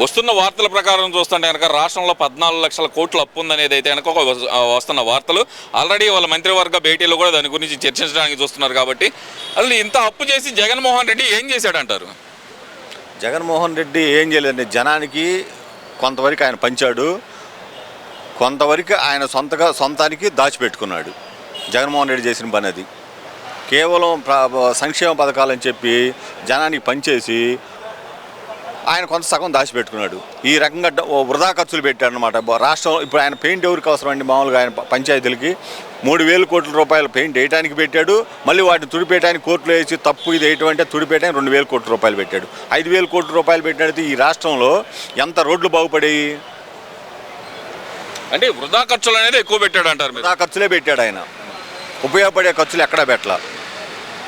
వస్తున్న వార్తల ప్రకారం చూస్తుంటే కనుక రాష్ట్రంలో పద్నాలుగు లక్షల కోట్లు అప్పు ఉందనేది అయితే కనుక ఒక వస్తున్న వార్తలు. ఆల్రెడీ వాళ్ళ మంత్రివర్గ భేటీలో కూడా దాని గురించి చర్చించడానికి చూస్తున్నారు కాబట్టి. అసలు ఇంత అప్పు చేసి జగన్మోహన్ రెడ్డి ఏం చేశాడంటారు? జగన్మోహన్ రెడ్డి ఏం చేయలేదండి. జనానికి కొంతవరకు ఆయన పంచాడు. కొంతవరకు ఆయన సొంతగా సొంతానికి దాచిపెట్టుకున్నాడు జగన్మోహన్ రెడ్డి చేసిన పని అది. కేవలం సంక్షేమ పథకాలని చెప్పి జనానికి పనిచేసి ఆయన కొంత సగం దాచిపెట్టుకున్నాడు. ఈ రకంగా వృధా ఖర్చులు పెట్టాడు అనమాట రాష్ట్రం ఇప్పుడు ఆయన పెయింట్ ఎవరికి అవసరం అండి? మామూలుగా ఆయన పంచాయతీలకి. మూడు వేల కోట్ల రూపాయలు పెయింట్ వేయడానికి పెట్టాడు. మళ్ళీ వాటిని తుడిపేయడానికి కోర్టులో వేసి తప్పు ఇది వేయటం అంటే తుడిపేయడానికి రెండు వేల కోట్ల రూపాయలు పెట్టాడు. ఐదు వేల కోట్ల రూపాయలు పెట్టినట్టు ఈ రాష్ట్రంలో ఎంత రోడ్లు బాగుపడాయి? అంటే వృధా ఖర్చులు అనేది ఎక్కువ పెట్టాడు అంటారు వృధా ఖర్చులే పెట్టాడు ఆయన. ఉపయోగపడే ఖర్చులు ఎక్కడా పెట్టలా.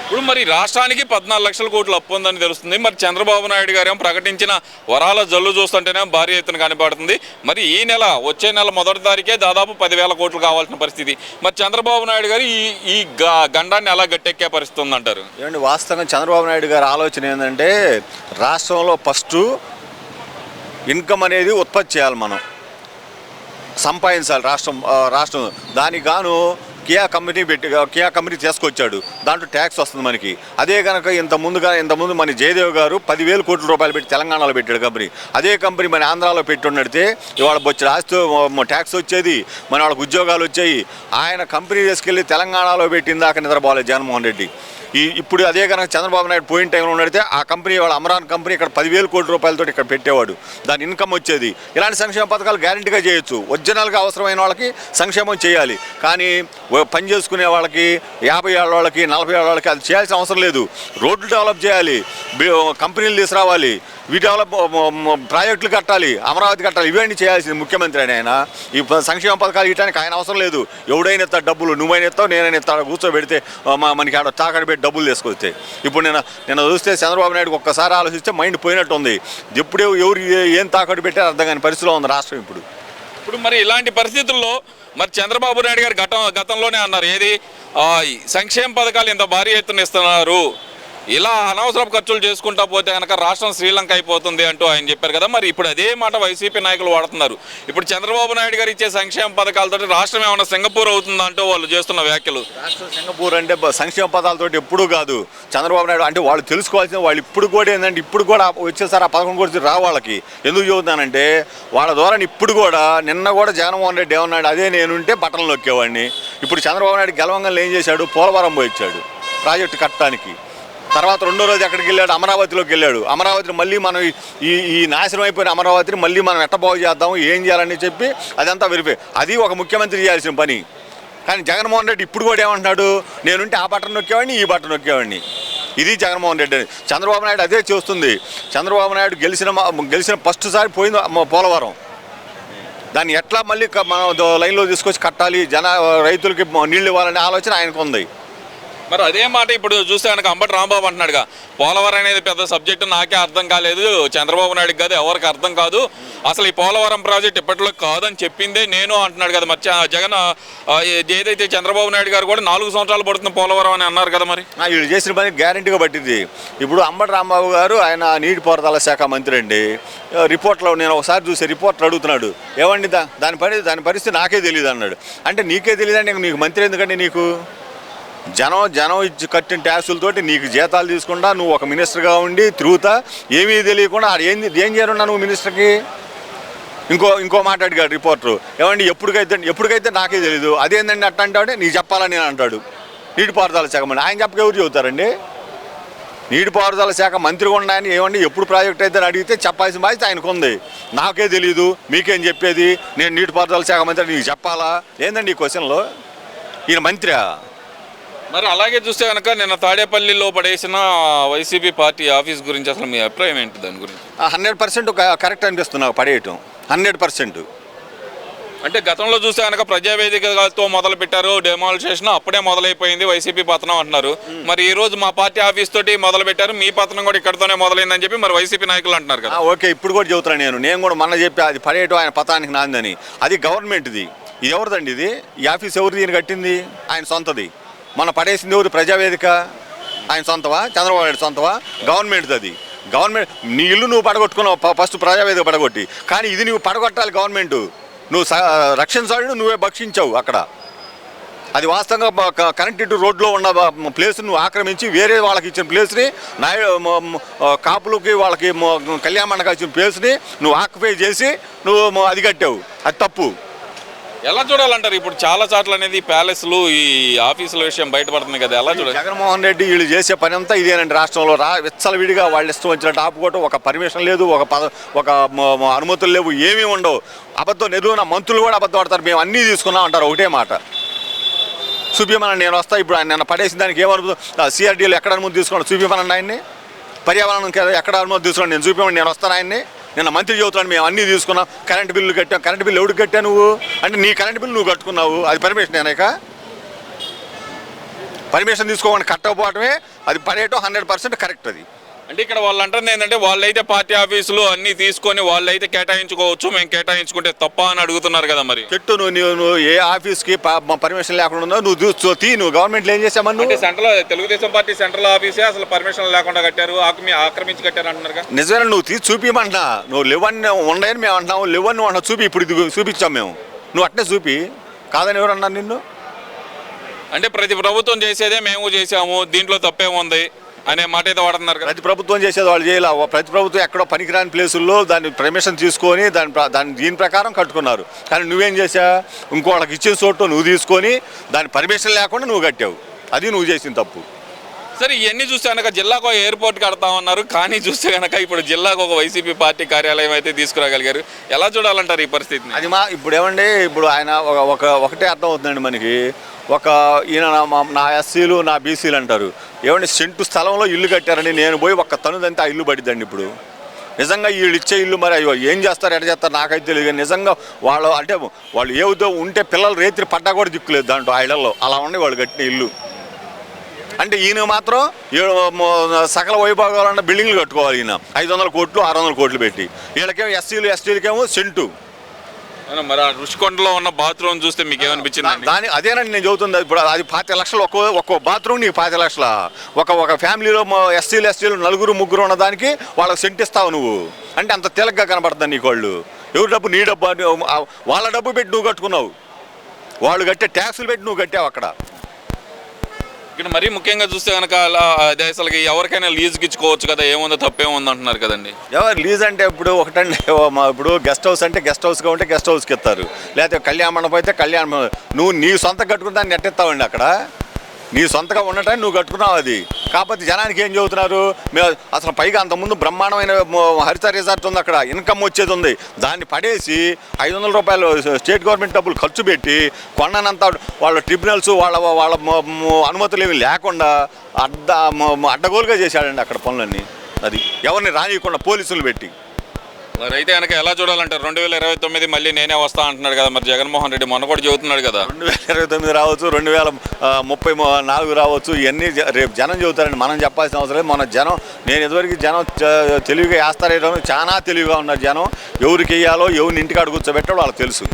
ఇప్పుడు మరి రాష్ట్రానికి పద్నాలుగు లక్షల కోట్లు అప్పు ఉందని తెలుస్తుంది. మరి చంద్రబాబు నాయుడు గారు ఏమో ప్రకటించిన వరాల జల్లు చూస్తుంటేనే భారీ ఎత్తున కనబడుతుంది. మరి ఈ నెల వచ్చే నెల మొదటి తారీఖే దాదాపు పదివేల కోట్లు కావాల్సిన పరిస్థితి. మరి చంద్రబాబు నాయుడు గారు ఈ ఈ గ- గండాన్ని ఎలా గట్టెక్కే పరిస్థితి ఉందంటారు? ఏమండి వాస్తవంగా చంద్రబాబు నాయుడు గారి ఆలోచన ఏంటంటే రాష్ట్రంలో ఫస్ట్ ఇన్కమ్ అనేది ఉత్పత్తి చేయాలి మనం. సంపాదించాలి రాష్ట్రం రాష్ట్రం. దానికి గాను కియా కంపెనీ పెట్టి కియా కంపెనీ తీసుకొచ్చాడు. దాంట్లో ట్యాక్స్ వస్తుంది మనకి. అదే కనుక ఇంత ముందుగా ఇంత ముందు మన జయదేవ్ గారు పదివేల కోట్ల రూపాయలు పెట్టి తెలంగాణలో పెట్టాడు కంపెనీ. అదే కంపెనీ మన ఆంధ్రాలో పెట్టి ఉన్నడితే ఇవాళ బొచ్చిన ఆస్తి ట్యాక్స్ వచ్చేది. మన వాళ్ళకి ఉద్యోగాలు వచ్చాయి. ఆయన కంపెనీ తీసుకెళ్ళి తెలంగాణలో పెట్టిందాక నిద్రపోలేదు జగన్మోహన్ రెడ్డి. ఈ ఇప్పుడు అదే కనుక చంద్రబాబు నాయుడు పోయిన టైంలో ఉన్నడితే ఆ కంపెనీ వాళ్ళ అమరాన్ కంపెనీ ఇక్కడ పదివేల కోట్ల రూపాయలతో ఇక్కడ పెట్టేవాడు. దాని ఇన్కమ్ వచ్చేది. ఇలాంటి సంక్షేమ పథకాలు గ్యారంటీగా చేయొచ్చు. ఒరిజినల్గా అవసరమైన వాళ్ళకి సంక్షేమం చేయాలి. కానీ పని చేసుకునే వాళ్ళకి యాభై ఏళ్ళ వాళ్ళకి నలభై ఏళ్ళ వాళ్ళకి అది చేయాల్సిన అవసరం లేదు. రోడ్లు డెవలప్ చేయాలి. కంపెనీలు తీసుకురావాలి. వీటి ప్రాజెక్టులు కట్టాలి అమరావతి కట్టాలి ఇవన్నీ చేయాల్సింది ముఖ్యమంత్రి అని ఆయన. ఈ సంక్షేమ పథకాలు ఇవ్వడానికి ఆయన అవసరం లేదు. ఎవడైనా ఇస్తా డబ్బులు నువ్వైనా ఇస్తావు నేనైనా ఇస్తా కూర్చోబెడితే మనకి ఆడ తాకడి పెట్టి డబ్బులు తీసుకొస్తే. ఇప్పుడు నేను నేను చూస్తే చంద్రబాబు నాయుడు ఒక్కసారి ఆలోచిస్తే మైండ్ పోయినట్టు ఉంది ఎప్పుడే ఎవరు ఏం తాకట్టు పెట్టారు అర్థం కాని పరిస్థితిలో ఉంది రాష్ట్రం ఇప్పుడు. ఇప్పుడు మరి ఇలాంటి పరిస్థితుల్లో మరి చంద్రబాబు నాయుడు గారు గతం గతంలోనే అన్నారు. ఏది? సంక్షేమ పథకాలు ఇంత భారీ ఎత్తున ఇస్తున్నారు. ఇలా అనవసరపు ఖర్చులు చేసుకుంటా పోతే కనుక రాష్ట్రం శ్రీలంక అయిపోతుంది అంటూ ఆయన చెప్పారు కదా. మరి ఇప్పుడు అదే మాట వైసీపీ నాయకులు వాడుతున్నారు. ఇప్పుడు చంద్రబాబు నాయుడు గారు ఇచ్చే సంక్షేమ పథకాలతో రాష్ట్రం ఏమైనా సింగపూర్ అవుతుందా అంటూ వాళ్ళు చేస్తున్న వ్యాఖ్యలు. రాష్ట్రం సింగపూర్ అంటే సంక్షేమ పథకాలతో ఎప్పుడూ కాదు. చంద్రబాబు నాయుడు అంటే వాళ్ళు తెలుసుకోవాల్సిన వాళ్ళు ఇప్పుడు కూడా ఏంటంటే ఇప్పుడు కూడా వచ్చేసారి ఆ పథకం గురించి రా వాళ్ళకి. ఎందుకు చూద్దానంటే వాళ్ళ ద్వారా ఇప్పుడు కూడా నిన్న కూడా జగన్మోహన్ రెడ్డి ఏమన్నాడు? అదే నేనుంటే బట్టలు నొక్కేవాడిని. ఇప్పుడు చంద్రబాబు నాయుడు గెలవంగా ఏం చేశాడు? పోలవరం పోయి ఇచ్చాడు ప్రాజెక్టు కట్టడానికి. తర్వాత రెండో రోజు ఎక్కడికి వెళ్ళాడు? అమరావతిలోకి వెళ్ళాడు. అమరావతిని మళ్ళీ మనం ఈ- ఈ నాశనం అయిపోయిన అమరావతిని మళ్ళీ మనం ఎట్ట బాగు చేద్దాం ఏం చేయాలని చెప్పి అదంతా వెరిఫై అది ఒక ముఖ్యమంత్రి చేయాల్సిన పని. కానీ జగన్మోహన్ రెడ్డి ఇప్పుడు కూడా ఏమంటున్నాడు? నేనుంటే ఆ బటన్ నొక్కేవాడిని ఈ బటన్ నొక్కేవాడిని. ఇది జగన్మోహన్ రెడ్డి అని. చంద్రబాబు నాయుడు అదే చేస్తుంది. చంద్రబాబు నాయుడు గెలిచిన గెలిచిన ఫస్ట్ సారి పోయింది పోలవరం. దాన్ని ఎట్లా మళ్ళీ మనం లైన్లో తీసుకొచ్చి కట్టాలి? జన రైతులకి నీళ్ళు ఇవ్వాలనే ఆలోచన ఆయనకు ఉంది మరి అదే మాట ఇప్పుడు చూస్తే కనుక అంబటి రాంబాబు అంటున్నాడుగా పోలవరం అనేది పెద్ద సబ్జెక్టు నాకే అర్థం కాలేదు చంద్రబాబు నాయుడుకి కాదు ఎవరికి అర్థం కాదు. అసలు ఈ పోలవరం ప్రాజెక్ట్ ఇప్పట్లో కాదని చెప్పిందే నేను అంటున్నాడు కదా మరి. జగన్ ఏదైతే చంద్రబాబు నాయుడు గారు కూడా నాలుగు సంవత్సరాలు పడుతుంది పోలవరం అని అన్నారు కదా మరి. వీళ్ళు చేసిన పని గ్యారంటీగా పట్టింది ఇప్పుడు అంబటి రాంబాబు గారు ఆయన నీటిపారుదల శాఖ మంత్రి అండి. రిపోర్ట్లో నేను ఒకసారి చూసి రిపోర్ట్లు అడుగుతున్నాడు. ఏమండి దా దాని పని దాని పరిస్థితి నాకే తెలియదు అన్నాడు. అంటే నీకే తెలియదండి నీకు మంత్రి ఎందుకండి నీకు? జనం జనం ఇచ్చి కట్టిన ట్యాక్సులతోటి నీకు జీతాలు తీసుకుంటా నువ్వు ఒక మినిస్టర్గా ఉండి తిరుగుతా ఏమీ తెలియకుండా ఆడ ఏం ఏం చేయనున్నా నువ్వు మినిస్టర్కి? ఇంకో ఇంకో మాట అడిగాడు రిపోర్టర్. ఏమండి ఎప్పటికైతే ఎప్పటికైతే నాకే తెలీదు అదేందండి అట్ట అంటాడే నీకు చెప్పాలని నేను అంటాడు. నీటిపారుదల శాఖ మంత్రి ఆయన చెప్పక ఎవరు చెబుతారండి? నీటిపారుదల శాఖ మంత్రిగా ఉన్నాయని ఏమండి ఎప్పుడు ప్రాజెక్ట్ అయితే అడిగితే చెప్పాల్సిన బాధ్యత ఆయనకు ఉంది నాకే తెలియదు మీకేం చెప్పేది? నేను నీటిపారుదల శాఖ మంత్రి నీకు చెప్పాలా? ఏందండి ఈ క్వశ్చన్లో? ఈయన మంత్రి మరి అలాగే చూస్తే కనుక నిన్న తాడేపల్లిలో పడేసిన వైసీపీ పార్టీ ఆఫీస్ గురించి అసలు మీ అభిప్రాయం ఏంటి దాని గురించి? హండ్రెడ్ పర్సెంట్ కరెక్ట్ అనిపిస్తుంది నాకు పడేయటం. Hundred percent. అంటే గతంలో చూస్తే కనుక ప్రజావేదికతో మొదలు పెట్టారు డెమాలిషేషన్ అప్పుడే మొదలైపోయింది వైసీపీ పతనం అంటున్నారు. మరి ఈ రోజు మా పార్టీ ఆఫీస్ తోటి మొదలు పెట్టారు మీ పతనం కూడా ఇక్కడతోనే మొదలైందని చెప్పి మరి వైసీపీ నాయకులు అంటున్నారు కదా. ఓకే ఇప్పుడు కూడా చెబుతున్నాను నేను. నేను కూడా మొన్న చెప్పి అది పడేయటం ఆయన పతానికి నాందని. అది గవర్నమెంట్ది. ఇది ఎవరిదండి ఇది? ఈ ఆఫీస్ ఎవరిది? ఈయన కట్టింది? ఆయన సొంతది. మన పడేసింది ఎవరు? ప్రజావేదిక? ఆయన సొంతవా? చంద్రబాబు నాయుడు సొంతవా? గవర్నమెంట్ది అది. గవర్నమెంట్ నీ ఇల్లు నువ్వు పడగొట్టుకున్నావు. ఫస్ట్ ప్రజావేదిక పడగొట్టి. కానీ ఇది నువ్వు పడగొట్టాలి గవర్నమెంట్. నువ్వు స- నువ్వే భక్షించావు అక్కడ. అది వాస్తవంగా బ- ఇటు కనెక్టెడ్ రోడ్లో ఉన్న ప్లేస్ని ప్లేస్ నువ్వు ఆక్రమించి వేరే వాళ్ళకి ఇచ్చిన ప్లేస్ని నాయ కాపులకి వాళ్ళకి కళ్యాణ మండపం ఇచ్చిన ప్లేస్ని నువ్వు ఆక్యుపై చేసి నువ్వు అది కట్టావు. అది తప్పు. ఎలా చూడాలంటారు? ఇప్పుడు చాలా చోట్ల అనేది ప్యాలెస్లు ఈ ఆఫీసుల విషయం బయటపడుతుంది కదా ఎలా చూడాలి? జగన్మోహన్ రెడ్డి వీళ్ళు చేసే పని అంతా ఇదేనండి రాష్ట్రంలో రా విచ్చలవిడిగా వాళ్ళు ఇష్టం వచ్చినట్టు ఆపుకోవటం ఒక పర్మిషన్ లేదు ఒక పద ఒక అనుమతులు లేవు ఏమీ ఉండవు. అబద్ధం నిలువున మంత్రులు కూడా అబద్ధం ఆడతారు మేము అన్నీ తీసుకున్నాం అంటారు ఒకటే మాట. చూపించమని నేను వస్తా ఇప్పుడు ఆయన నిన్న పడేసిన దానికి ఏమనుమతి సిఆర్డీలు ఎక్కడ అనుమతి తీసుకోండి చూపించమనండి ఆయన్ని? పర్యావరణం కదా ఎక్కడ అనుమతి తీసుకోండి నేను చూపించమని నేను వస్తాను ఆయన్ని. నిన్న మంత్రి చదువుతున్నాను మేము అన్నీ తీసుకున్నాం. కరెంట్ బిల్లు కట్టాం. కరెంట్ బిల్లు ఎవడికి కట్టా నువ్వు? అంటే నీ కరెంట్ బిల్లు నువ్వు కట్టుకున్నావు. అది పర్మిషన్ ఏనాక పర్మిషన్ తీసుకోమని కట్టకపోవటమే అది పడేయటం హండ్రెడ్ పర్సెంట్ కరెక్ట్ అది. అంటే ఇక్కడ వాళ్ళు అంటుంది ఏంటంటే వాళ్ళైతే పార్టీ ఆఫీసులు అన్ని తీసుకొని వాళ్ళైతే కేటాయించుకోవచ్చు మేము కేటాయించుకుంటే తప్ప అని అడుగుతున్నారు కదా మరి. చెట్టు నువ్వు నువ్వు నువ్వు ఏ ఆఫీస్కి పర్మిషన్ లేకుండా ఉందో నువ్వు చూ తీ నువ్వు గవర్నమెంట్లో ఏం చేసామని అంటే నువ్వు? సెంట్రల్ తెలుగుదేశం పార్టీ సెంట్రల్ ఆఫీసే అసలు పర్మిషన్ లేకుండా కట్టారు ఆక్రమి ఆక్రమించి కట్టారు అంటున్నారు నిజమైన నువ్వు? తీసి చూపించమంటున్నా నువ్వు లేవని ఉండయని మేము అంటున్నావు లేవని నువ్వు అంటున్నావు. చూపి ఇప్పుడు ఇది చూపించాం మేము. నువ్వు అట్నే చూపి. కాదని ఎవరు అన్నారు నిన్ను? అంటే ప్రతి ప్రభుత్వం చేసేదే మేము చేసాము దీంట్లో తప్పేముంది? అనే మాట అయితే వాడుతున్నారు ప్రతి ప్రభుత్వం చేసేది వాళ్ళు చేయాలి. ప్రతి ప్రభుత్వం ఎక్కడో పనికిరాని ప్లేసుల్లో దాన్ని పర్మిషన్ తీసుకొని దాని ప్ర- దాని దీని ప్రకారం కట్టుకున్నారు. కానీ నువ్వేం చేసా ఇంకోళ్ళకి ఇచ్చిన చోటు నువ్వు తీసుకొని దాని పర్మిషన్ లేకుండా నువ్వు కట్టావు. అది నువ్వు చేసిన తప్పు. సరే ఇవన్నీ చూస్తే కనుక జిల్లాకు ఒక ఎయిర్పోర్ట్ కడతామన్నారు కానీ చూస్తే కనుక ఇప్పుడు జిల్లాకు ఒక వైసీపీ పార్టీ కార్యాలయం అయితే తీసుకురాగలిగారు. ఎలా చూడాలంటారు ఈ పరిస్థితిని? అది మా ఇప్పుడు ఏమండి ఇప్పుడు ఆయన ఒక ఒక ఒకటే అర్థం అవుతుందండి మనకి. ఒక ఈయన నా మా- నా ఎస్సీలు నా బీసీలు అంటారు. ఏమండి సెంటు స్థలంలో ఇల్లు కట్టారని నేను పోయి ఒక్క తనుదంతా ఆ ఇల్లు పడిద్దండి ఇప్పుడు. నిజంగా వీళ్ళు ఇచ్చే ఇల్లు మరి అయ్యో ఏం చేస్తారు ఎట చేస్తారు నాకైతే తెలియదు. నిజంగా వాళ్ళు అంటే వాళ్ళు ఏ ఉంటే పిల్లలు రేత్రి పడ్డా కూడా దిక్కులేదు దాంట్లో ఆ ఇళ్ళలో. అలా ఉండి వాళ్ళు కట్టిన ఇల్లు. అంటే ఈయన మాత్రం సకల వైభాగాలన్న బిల్డింగ్లు కట్టుకోవాలి ఈయన. ఐదు వందల కోట్లు ఆరు వందల కోట్లు పెట్టి. వీళ్ళకేమో ఎస్సీలు ఎస్టీలకేమో సెంటు. మరి ఆ రుషికొండలో ఉన్న బాత్రూమ్ చూస్తే మీకు ఏమనిపించింది దాని అదేనండి నేను చెబుతుంది. ఇప్పుడు అది పాతి లక్షలు ఒక్కో ఒక్కో బాత్రూమ్ నీకు పాతి లక్షల. ఒక ఒక ఫ్యామిలీలో ఎస్సీలు ఎస్టీలు నలుగురు ముగ్గురు ఉన్న దానికి వాళ్ళకి సెంట్ ఇస్తావు నువ్వు. అంటే అంత తేలిగ్గా కనపడుతుంది నీకు వాళ్ళు. ఎవరి డబ్బు నీ డబ్బు వాళ్ళ డబ్బు పెట్టి నువ్వు కట్టుకున్నావు. వాళ్ళు కట్టే ట్యాక్సులు పెట్టి నువ్వు కట్టావు అక్కడ. ఇక్కడ మరీ ముఖ్యంగా చూస్తే కనుక అలా అదే అసలు ఎవరికైనా లీజుకి ఇచ్చుకోవచ్చు కదా ఏముందో తప్పేముంది అంటున్నారు కదండి. ఎవరు లీజ్ అంటే ఇప్పుడు ఒకటండి మా ఇప్పుడు గెస్ట్ హౌస్ అంటే గెస్ట్ హౌస్గా ఉంటే గెస్ట్ హౌస్కి ఇస్తారు. లేకపోతే కళ్యాణ మండపం అయితే కళ్యాణ నువ్వు నీ సొంత కట్టుకుని దాన్ని నెట్టిస్తావండి అక్కడ. నీ సొంతగా ఉండటానికి నువ్వు కట్టుకున్నావు అది. కాకపోతే జనానికి ఏం చెబుతున్నారు? మేము అసలు పైగా అంతకుముందు బ్రహ్మాండమైన హరిత రిసార్ట్ ఉంది అక్కడ. ఇన్కమ్ వచ్చేది ఉంది. దాన్ని పడేసి ఐదు వందల రూపాయలు స్టేట్ గవర్నమెంట్ డబ్బులు ఖర్చు పెట్టి కొండనంత వాళ్ళ ట్రిబ్యునల్స్ వాళ్ళ వాళ్ళ అనుమతులు ఏమి లేకుండా అడ్డ అడ్డగోలుగా చేశాడండి అక్కడ పనులన్నీ. అది ఎవరిని రానియకుండా పోలీసులు పెట్టి. మరి అయితే కనుక ఎలా చూడాలంటారు? రెండు వేల ఇరవై తొమ్మిది మళ్ళీ నేనే వస్తా అంటున్నాడు కదా మరి జగన్మోహన్ రెడ్డి. మొన్న కూడా చెబుతున్నాడు కదా. రెండు వేల ఇరవై తొమ్మిది రావచ్చు రెండు వేల ముప్పై నాలుగు రావచ్చు ఇవన్నీ జ- రేపు జనం చెబుతారండి మనం చెప్పాల్సిన అవసరం లేదు. మన జనం నేను ఇదివరకు జనం తెలివిగా వేస్తారేమో చాలా తెలివిగా ఉన్నారు జనం ఎవరికి వేయాలో ఎవరిని ఇంటికి అడుగుచ్చబెట్టాలో వాళ్ళకి తెలుసు.